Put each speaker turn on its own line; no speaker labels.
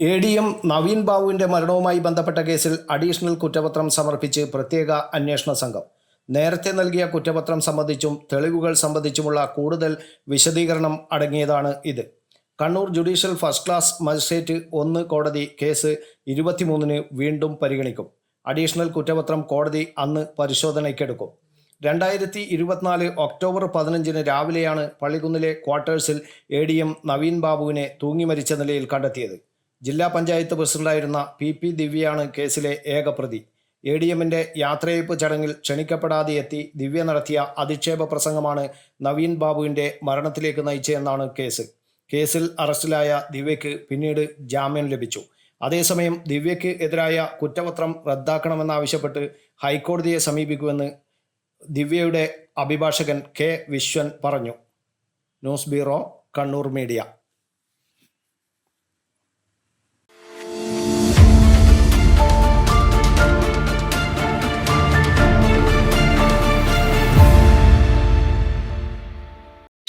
A D M Naveen ബാബുവിന്റെ മരണവുമായി ബന്ധപ്പെട്ട കേസിൽ അഡീഷണൽ കുറ്റപത്രം സമർപ്പിച്ച് പ്രത്യേക അന്വേഷണ സംഘം. നേരത്തെ നൽകിയ കുറ്റപത്രം സംബന്ധിച്ചും തെളിവുകൾ സംബന്ധിച്ചുമുള്ള കൂടുതൽ വിശദീകരണം അടങ്ങിയതാണ് ഇത്. Kannur judicial first class magistrate ഒന്ന് കോടതി കേസ് ഇരുപത്തിമൂന്നിന് വീണ്ടും പരിഗണിക്കും. അഡീഷണൽ കുറ്റപത്രം കോടതി അന്ന് പരിശോധനയ്ക്കെടുക്കും. രണ്ടായിരത്തി ഇരുപത്തിനാല് ഒക്ടോബർ പതിനഞ്ചിന് രാവിലെയാണ് പള്ളിക്കുന്നിലെ ക്വാർട്ടേഴ്സിൽ എ ഡി എം നവീൻ ബാബുവിനെ തൂങ്ങി മരിച്ച നിലയിൽ കണ്ടെത്തിയത്. ജില്ലാ പഞ്ചായത്ത് പ്രസിഡന്റായിരുന്ന പി പി ദിവ്യയാണ് കേസിലെ ഏക പ്രതി എ ഡി എമ്മിന്റെ യാത്രയയപ്പ് ചടങ്ങിൽ ക്ഷണിക്കപ്പെടാതെ എത്തി ദിവ്യ നടത്തിയ അധിക്ഷേപ പ്രസംഗമാണ് നവീൻ ബാബുവിന്റെ മരണത്തിലേക്ക് നയിച്ചതെന്നാണ് കേസ്. കേസിൽ അറസ്റ്റിലായ ദിവ്യയ്ക്ക് പിന്നീട് ജാമ്യം ലഭിച്ചു. അതേസമയം ദിവ്യയ്ക്ക് എതിരായ കുറ്റപത്രം റദ്ദാക്കണമെന്നാവശ്യപ്പെട്ട് ഹൈക്കോടതിയെ സമീപിക്കുമെന്ന് ദിവ്യയുടെ അഭിഭാഷകൻ കെ വിശ്വൻ പറഞ്ഞു. News bureau Kannur media.